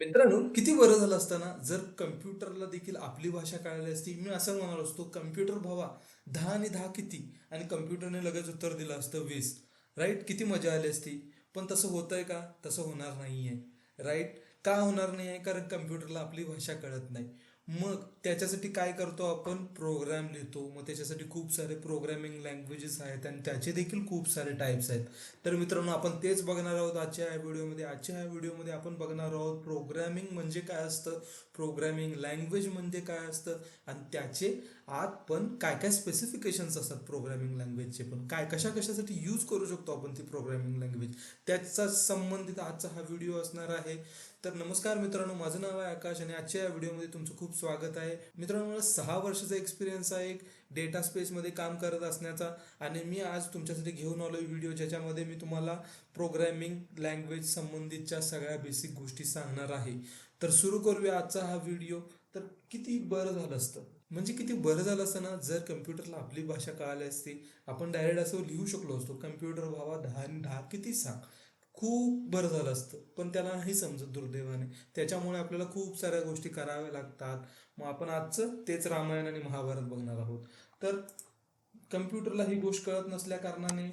मित्रांनो किती बरं झालं असतं ना जर कम्प्युटरला देखील आपली भाषा कळाली असती मी असं म्हणालो असतो कम्प्युटर भावा दहा आणि दहा किती? आणि कम्प्युटरने लगेच उत्तर दिलं असतं वीस. राईट किती मजा आली असती? पण तसं होतंय का? तसं होणार नाहीये. राईट का होणार नाही आहे कारण कम्प्युटरला आपली भाषा कळत नाही. मग त्याच्यासाठी काय करतो आपण? प्रोग्राम लिहितो. मग त्याच्यासाठी खूप सारे प्रोग्रामिंग लँग्वेजेस आहेत आणि त्याचे देखील खूप सारे टाईप्स आहेत. तर मित्रांनो आपण तेच बघणार आहोत आजच्या ह्या व्हिडिओमध्ये. आजच्या ह्या व्हिडिओमध्ये आपण बघणार आहोत प्रोग्रामिंग म्हणजे काय असतं? प्रोग्रामिंग लँग्वेज म्हणजे काय असतं? आणि त्याचे आत पण काय काय स्पेसिफिकेशन्स असतात प्रोग्रामिंग लँग्वेजचे पण? काय कशा कशासाठी यूज करू शकतो आपण ती प्रोग्रामिंग लँग्वेज त्याचा संबंधित आजचा हा व्हिडिओ असणार आहे. तर नमस्कार मित्रांनो माझं नाव आहे आकाश आणि आजच्या या व्हिडिओमध्ये तुमचं खूप स्वागत आहे. मित्रांनो मला सहा वर्षाचा एक्सपिरियन्स आहे एक डेटा स्पेसमध्ये काम करत असण्याचा आणि मी आज तुमच्यासाठी घेऊन आलो व्हिडिओ ज्याच्यामध्ये मी तुम्हाला प्रोग्रॅमिंग लँग्वेज संबंधितच्या सगळ्या बेसिक गोष्टी सांगणार आहे. तर सुरू करूया आजचा हा व्हिडिओ तर किती बरं झालं असतं? म्हणजे किती बरं झालं असतं ना? जर कम्प्युटरला आपली भाषा कळाली असती आपण डायरेक्ट असं लिहू शकलो असतो कम्प्युटर भावा दहा आणि दहा किती सांग? खूप बरं झालं असतं. पण त्याला नाही समजत दुर्दैवाने. त्याच्यामुळे आपल्याला खूप साऱ्या गोष्टी कराव्या लागतात. मग आपण आजचं तेच रामायण आणि महाभारत बघणार आहोत. तर कम्प्युटरला ही गोष्ट कळत नसल्या कारणाने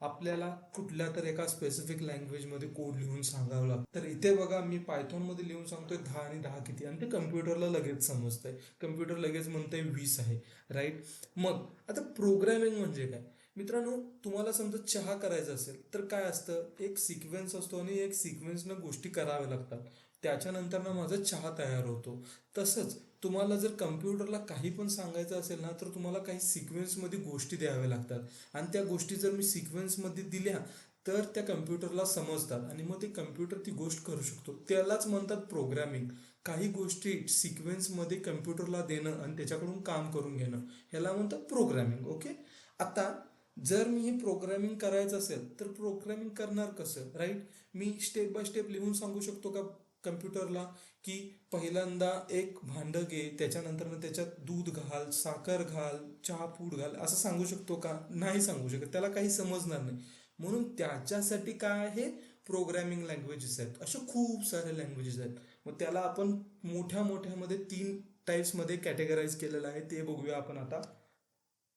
आपल्याला कुठल्या तर एका स्पेसिफिक लँग्वेजमध्ये कोड लिहून सांगावं लागतं. तर इथे बघा मी पायथॉनमध्ये लिहून सांगतोय दहा आणि दहा किती. आणि ते कम्प्युटरला लगेच समजतंय. कम्प्युटर लगेच म्हणतंय वीस आहे. राईट मग आता प्रोग्रॅमिंग म्हणजे काय? मित्रांनो तुम्हाला समजा चहा करायचा असेल तर काय असतं? एक सिक्वेन्स असतो आणि एक सिक्वेन्सनं गोष्टी कराव्या लागतात. त्याच्यानंतर ना माझा चहा तयार होतो. तसंच तुम्हाला जर कम्प्युटरला काही पण सांगायचं असेल ना तर तुम्हाला काही सिक्वेन्समध्ये गोष्टी द्याव्या लागतात. आणि त्या गोष्टी जर मी सिक्वेन्समध्ये दिल्या तर त्या कम्प्युटरला समजतात. आणि मग ते कम्प्युटर ती गोष्ट करू शकतो. त्यालाच म्हणतात प्रोग्रॅमिंग काही गोष्टी सिक्वेन्समध्ये कम्प्युटरला देणं आणि त्याच्याकडून काम करून घेणं. ह्याला म्हणतात प्रोग्रॅमिंग ओके आता जर मी हे प्रोग्रामिंग करायचं असेल तर प्रोग्रामिंग करणार कसं राईट मी स्टेप बाय स्टेप लिहून सांगू शकतो का कम्प्युटरला की पहिल्यांदा एक भांडं घे त्याच्यानंतर त्याच्यात दूध घाल साखर घाल चहा पूड घाल असं सांगू शकतो का? नाही सांगू शकत. त्याला काही समजणार नाही. म्हणून त्याच्यासाठी काय आहे? प्रोग्रॅमिंग लँग्वेजेस आहेत. अशा खूप सारे लँग्वेजेस आहेत. मग त्याला आपण मोठ्या मोठ्यामध्ये तीन टाईप्समध्ये कॅटेगराईज केलेलं आहे. ते बघूया आपण आता.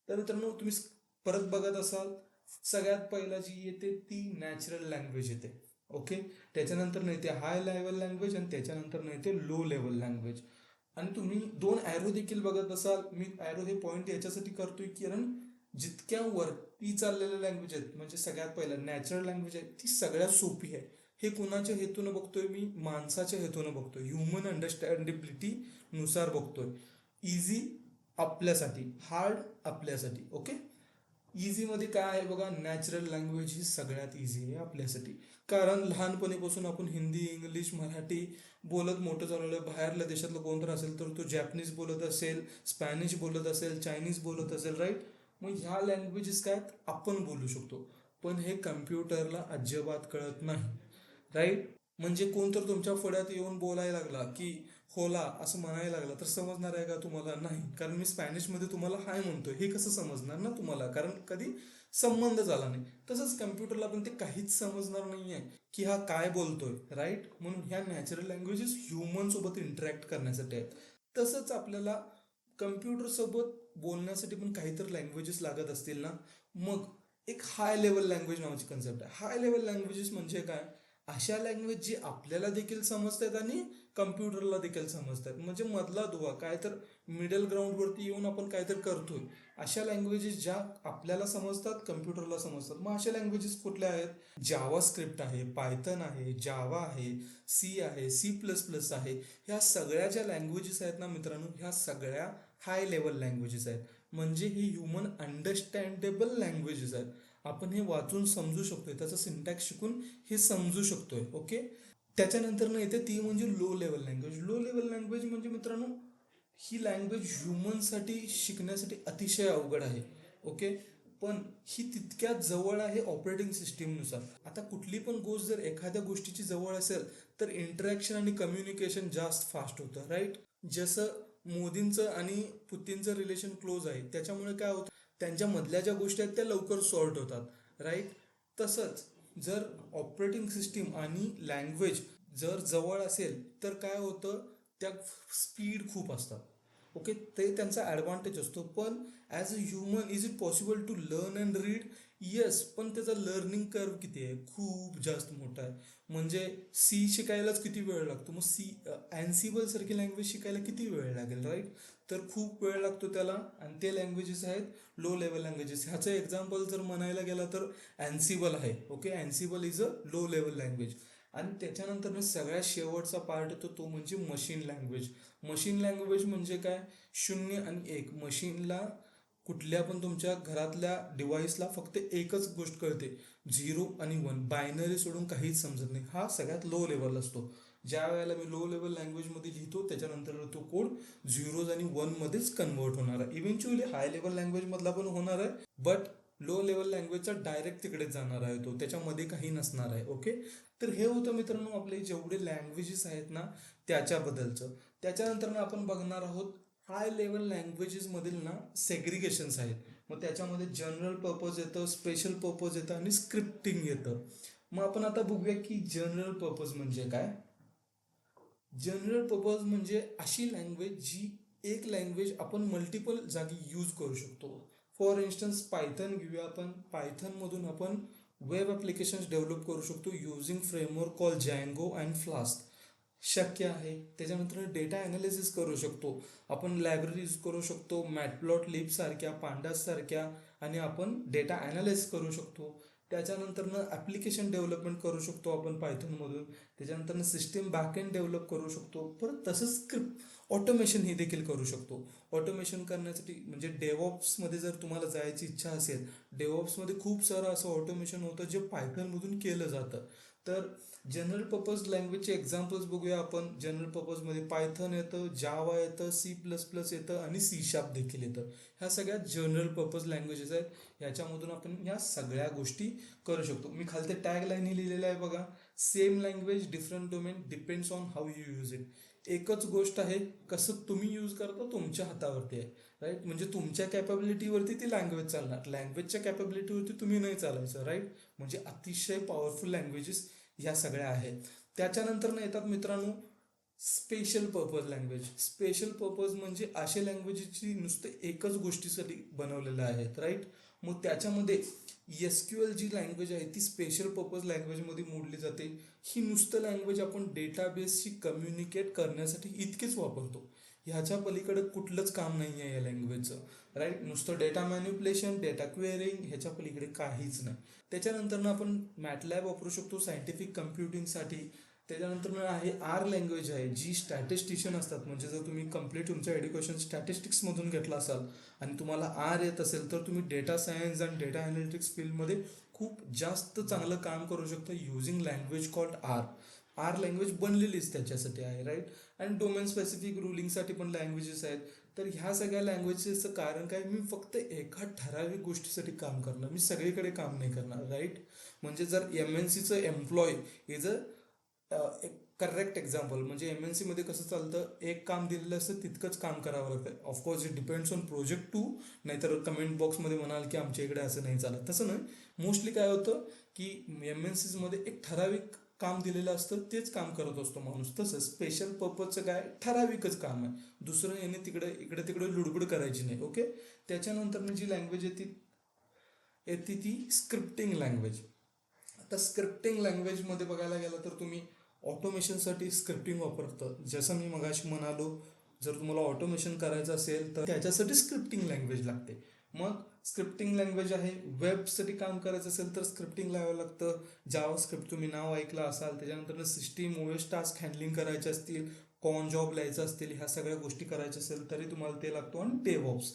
तर मित्रांनो तुम्ही परत बघत असाल सगळ्यात पहिला जी येते ती नॅचरल लँग्वेज येते. ओके त्याच्यानंतर नाही येते हाय लेवल लँग्वेज आणि त्याच्यानंतर नाही येते लो लेवल लँग्वेज आणि तुम्ही दोन ॲरो देखील बघत असाल. मी ॲरो हे पॉईंट याच्यासाठी करतोय की कारण जितक्या वरती चाललेल्या लँग्वेज आहेत म्हणजे सगळ्यात पहिला नॅचरल लँग्वेज आहे ती सगळ्यात सोपी आहे. हे कुणाच्या हेतूनं बघतोय मी? माणसाच्या हेतूनं बघतोय. ह्युमन अंडरस्टँडेबिलिटी नुसार बघतोय. इझी आपल्यासाठी हार्ड आपल्यासाठी. ओके इझीमध्ये काय आहे बघा नॅचरल लँग्वेज ही सगळ्यात इझी आहे आपल्यासाठी. कारण लहानपणीपासून आपण हिंदी इंग्लिश मराठी बोलत मोठं झालेलं आहे. बाहेरल्या देशातलं कोणतं असेल तर तो जॅपनीज बोलत असेल स्पॅनिश बोलत असेल चायनीज बोलत असेल राईट मग ह्या लँग्वेजेस काय आपण बोलू शकतो. पण हे कम्प्युटरला अजिबात कळत नाही. राईट म्हणजे कोण तर तुमच्या फड्यात येऊन बोलायला लागला की होला असं म्हणायला लागला तर समजणार आहे का तुम्हाला? नाही. कारण मी स्पॅनिशमध्ये तुम्हाला हाय म्हणतोय. हे कसं समजणार ना तुम्हाला? कारण कधी संबंध झाला नाही. तसंच कम्प्युटरला पण ते काहीच समजणार नाही आहे की हा काय बोलतोय राईट म्हणून ह्या नॅचरल लँग्वेजेस ह्युमनसोबत इंटरॅक्ट करण्यासाठी आहेत. तसंच आपल्याला कम्प्युटरसोबत बोलण्यासाठी पण काहीतरी लँग्वेजेस लागत असतील ना? मग एक हाय लेवल लँग्वेज नावाची कन्सेप्ट आहे. हाय लेवल लँग्वेजेस म्हणजे काय? अशा लँग्वेज जी आपल्याला देखील समजतात आणि कम्प्युटरला देखील समजतात. म्हणजे मधला दुवा काय तर मिडल ग्राउंडवरती येऊन आपण काय तर करतोय. अशा लँग्वेजेस ज्या आपल्याला समजतात कम्प्युटरला समजतात. मग अशा लँग्वेजेस कुठल्या आहेत? जावा स्क्रिप्ट आहे पायथन आहे जावा आहे सी आहे सी प्लस प्लस आहे. ह्या सगळ्या ज्या लँग्वेजेस आहेत ना मित्रांनो ह्या सगळ्या हाय लेवल लँग्वेजेस आहेत. म्हणजे ही ह्युमन अंडरस्टँडेबल लँग्वेजेस आहेत. आपण हे वाचून समजू शकतोय. त्याचा सिंटॅक्स शिकून हे समजू शकतोय. ओके त्याच्यानंतर ना येते ती म्हणजे low level language low level language म्हणजे मित्रांनो ही लँग्वेज ह्युमनसाठी शिकण्यासाठी अतिशय अवघड आहे. ओके पण ही तितक्या जवळ आहे ऑपरेटिंग सिस्टीमनुसार आता कुठली पण गोष्ट जर एखाद्या गोष्टीची जवळ असेल तर इंटरॅक्शन आणि कम्युनिकेशन जास्त फास्ट होतं राईट जसं मोदींचं आणि पुतीनचं रिलेशन क्लोज आहे त्याच्यामुळे काय होतं? त्यांच्या मधल्या ज्या गोष्टी आहेत त्या लवकर सॉर्ट होतात राईट तसंच जर ऑपरेटिंग सिस्टीम आणि लँग्वेज जर जवळ असेल तर काय होतं? त्या स्पीड खूप असतात. ओके ते त्यांचा ॲडव्हान्टेज असतो. पण as a human is it possible to learn and read yes पण त्याचा लर्निंग कर्व किती आहे? खूप जास्त मोठा आहे. म्हणजे सी शिकायलाच किती वेळ लागतो? मग सी अँसिबल सारखी लँग्वेज शिकायला किती वेळ लागेल राईट तर खूप वेळ लागतो त्याला. आणि ते लँग्वेजेस आहेत लो लेवल लँग्वेजेस ह्याचं एक्झाम्पल जर म्हणायला गेला तर अँसिबल आहे okay assembly is a low level language आणि त्याच्यानंतर सगळ्यात शेवटचा पार्ट येतो तो म्हणजे मशीन लँग्वेज मशीन लँग्वेज म्हणजे काय? शून्य आणि एक. मशीनला कुठल्या पण तुमच्या घरातल्या डिव्हाइसला फक्त एकच गोष्ट कळते. झिरो आणि वन बायनरी सोडून काहीच समजत नाही. हा सगळ्यात लो लेवल असतो. ज्या वेळेला मी लो लेवल लँग्वेजमध्ये लिहितो त्याच्यानंतर तो कोड झिरोज आणि वनमध्येच कन्वर्ट होणार आहे. इव्हेंच्युअली हाय लेवल लँग्वेजमधला पण होणार आहे बट लो लेवल लँग्वेजचा डायरेक्ट तिकडे जाणार आहे तो. त्याच्यामध्ये काही नसणार आहे ओके तर हे होतं मित्रांनो आपले जेवढे लँग्वेजेस आहेत ना त्याच्याबद्दलचं. त्याच्यानंतर आपण बघणार आहोत हाय लेवल लँग्वेजेसमधील ना सेग्रिगेशन्स आहेत. मग त्याच्यामध्ये जनरल पर्पज येतं स्पेशल पर्पज येतं आणि स्क्रिप्टिंग येतं. मग आपण आता बघूया की जनरल पर्पज म्हणजे काय? जनरल पर्पज म्हणजे अशी लँग्वेज जी एक लँग्वेज आपण मल्टिपल जागी यूज करू शकतो. फॉर इन्स्टन्स पायथन घेऊया आपण. पायथनमधून आपण वेब ॲप्लिकेशन्स डेव्हलप करू शकतो using framework call Django and Flask शक्य आहे. त्याच्यानंतर डेटा ॲनालिसिस करू शकतो. आपण लायब्ररी यूज करू शकतो मॅटप्लॉट लिप सारख्या पांडास सारख्या आणि आपण डेटा ॲनालिस करू शकतो. त्याच्यानंतरनं ॲप्लिकेशन डेव्हलपमेंट करू शकतो आपण पायथनमधून त्याच्यानंतरनं सिस्टीम बॅकएंड डेव्हलप करू शकतो. परत तसंच स्क्रिप्ट ऑटोमेशन हे देखील करू शकतो. ऑटोमेशन करण्यासाठी म्हणजे डेवॉप्समध्ये जर तुम्हाला जायची इच्छा असेल डेवॉप्समध्ये खूप सारं असं ऑटोमेशन होतं जे पायथनमधून केलं जातं. तर जनरल पर्पज लँग्वेजचे एक्झाम्पल्स बघूया आपण. जनरल पर्पजमध्ये पायथन येतं जावा येतं सी प्लस प्लस येतं आणि सी शार्प देखील येतं. ह्या सगळ्या जनरल पर्पज लँग्वेजेस आहेत. याच्यामधून आपण ह्या सगळ्या गोष्टी करू शकतो. मी खालते टॅग लाईन लिहिलेलं आहे बघा. Same language different domain depends on how you use it. एकच गोष्ट आहे कसं तुम्ही यूज करता तुमच्या हातावरती आहे राईट म्हणजे तुमच्या कॅपॅबिलिटीवरती ती लँग्वेज चालणार. लँग्वेजच्या कॅपॅबिलिटीवरती तुम्ही नाही चालायचं राईट म्हणजे अतिशय पॉवरफुल लँग्वेजेस ह्या सगळ्या आहेत. त्याच्यानंतर येतात मित्रांनो special purpose language special purpose म्हणजे असे लँग्वेजची नुसतं एकच गोष्टीसाठी बनवलेलं आहेत राईट मग त्याच्यामध्ये एस क्यू एल जी लँग्वेज आहे ती स्पेशल पर्पज लँग्वेजमध्ये मोडली जाते. ही नुसतं लँग्वेज आपण डेटाबेसशी कम्युनिकेट करण्यासाठी इतकेच वापरतो. ह्याच्या पलीकडे कुठलंच काम नाही आहे या लँग्वेजचं राईट नुसतं डेटा मॅन्युप्युलेशन डेटा क्वेअरिंग ह्याच्या पलीकडे काहीच नाही. त्याच्यानंतर आपण मॅटलॅब वापरू शकतो सायंटिफिक कम्प्युटिंगसाठी त्याच्यानंतर आहे आर लँग्वेज आहे जी स्टॅटिस्टिशियन असतात. म्हणजे जर तुम्ही कंप्लीट तुमचं एज्युकेशन स्टॅटिस्टिक्समधून घेतलं असाल आणि तुम्हाला आर येत असेल तर तुम्ही डेटा सायन्स आणि डेटा अनालिटिक्स फील्डमध्ये खूप जास्त चांगलं काम करू शकता using language called R R language बनलेलीच त्याच्यासाठी आहे राईट आणि डोमेन स्पेसिफिक रुलिंगसाठी पण लँग्वेजेस आहेत. तर ह्या सगळ्या लँग्वेजेसचं कारण काय? मी फक्त एका ठराविक गोष्टीसाठी काम करणार. मी सगळीकडे काम नाही करणार राईट म्हणजे जर एम एन सीचं एम्प्लॉय इज अ एक करेक्ट एक्झाम्पल म्हणजे एम एन सीमध्ये कसं चालतं एक काम दिलेलं असतं तितकंच काम करावं लागतं. Of course it depends on project too नाहीतर कमेंट बॉक्समध्ये म्हणाल की आमच्या इकडे असं नाही चालत. तसं नाही. मोस्टली काय होतं की एम एन सीजमध्ये एक ठराविक काम दिलेलं असतं तेच काम करत असतो माणूस. तसं स्पेशल पर्पजचं काय? ठराविकच काम आहे. दुसरं याने तिकडे इकडे तिकडे लुडबुड करायची नाही ओके त्याच्यानंतर जी लँग्वेज येते येते ती स्क्रिप्टिंग लँग्वेज आता स्क्रिप्टिंग लँग्वेजमध्ये बघायला गेलं तर तुम्ही ऑटोमेशनसाठी स्क्रिप्टिंग वापरतं. जसं मी मगाशी म्हणालो जर तुम्हाला ऑटोमेशन करायचं असेल तर त्याच्यासाठी स्क्रिप्टिंग लँग्वेज लागते. मग स्क्रिप्टिंग लँग्वेज आहे वेबसाठी काम करायचं असेल तर स्क्रिप्टिंग लावावं लागतं. जावा स्क्रिप्ट तुम्ही नाव ऐकलं असाल त्याच्यानंतर सिस्टीम ओएस टास्क हँडलिंग करायचे असतील कॉन जॉब लिहायचं असतील ह्या सगळ्या गोष्टी करायच्या असेल तरी तुम्हाला ते लागतो आणि डेवॉप्स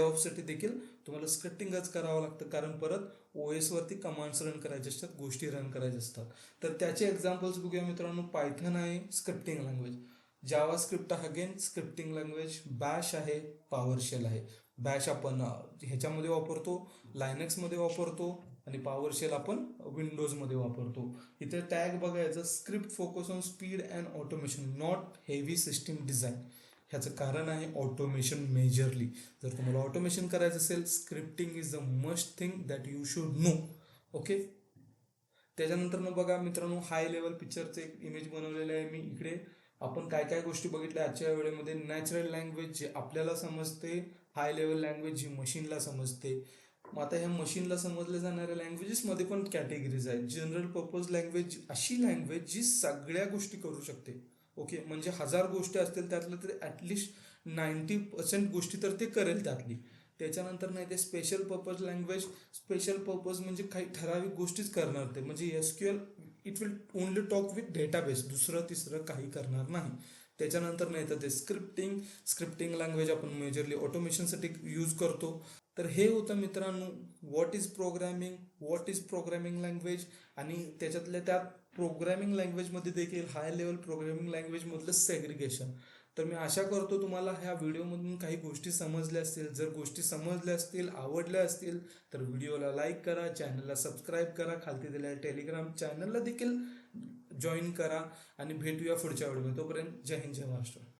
ऑफसाठी देखील तुम्हाला स्क्रिप्टिंगच करावं लागतं. कारण परत ओ एसवरती कमांड्स रन करायचे असतात गोष्टी रन करायच्या असतात. तर त्याचे एक्झाम्पल्स बघूया मित्रांनो. पायथन आहे scripting language Java script again scripting language bash आहे पॉवर शेल आहे. बॅश आपण ह्याच्यामध्ये वापरतो लायनक्समध्ये वापरतो. आणि पॉवर शेल आपण विंडोजमध्ये वापरतो. इथे टॅग बघायचं script focus on speed and automation not heavy system design ह्याचं कारण आहे ऑटोमेशन मेजरली जर तुम्हाला ऑटोमेशन करायचं असेल scripting is the must thing that you should know okay त्याच्यानंतर मग बघा मित्रांनो हाय लेवल पिक्चरचं एक इमेज बनवलेलं आहे मी इकडे. आपण काय काय गोष्टी बघितल्या आजच्या वेळेमध्ये? नॅचरल लँग्वेज जे आपल्याला समजते हाय लेवल लँग्वेज जी मशीनला समजते. मग आता ह्या मशीनला समजल्या जाणाऱ्या लँग्वेजेसमध्ये पण कॅटेगरीज आहेत. जनरल पर्पज लँग्वेज अशी लँग्वेज जी सगळ्या गोष्टी करू शकते. ओके म्हणजे हजार गोष्टी असतील त्यातलं तरी ॲटलिस्ट नाईन्टी पर्सेंट गोष्टी तर ते करेल त्यातली. त्याच्यानंतर नाही ते special purpose language special purpose म्हणजे काही ठराविक गोष्टीच करणार ते. म्हणजे S Q L it will only talk with database दुसरं तिसरं काही करणार नाही. त्याच्यानंतर नाही तर ते स्क्रिप्टिंग स्क्रिप्टिंग लँग्वेज आपण मेजरली ऑटोमेशनसाठी यूज करतो. तर हे होतं मित्रांनो what is programming what is programming language आणि त्याच्यातल्या त्या प्रोग्रॅमिंग लँग्वेजमध्ये देखील हाय लेवल प्रोग्रॅमिंग लँग्वेजमधलं सेग्रिगेशन तर मी आशा करतो तुम्हाला ह्या व्हिडिओमधून काही गोष्टी समजल्या असतील. जर गोष्टी समजल्या असतील आवडल्या असतील तर व्हिडिओला लाईक करा चॅनलला सबस्क्राईब करा खालती दिलेल्या टेलिग्राम चॅनलला देखील जॉईन करा आणि भेटूया पुढच्या व्हिडिओ तोपर्यंत जय हिंद जय महाराष्ट्र.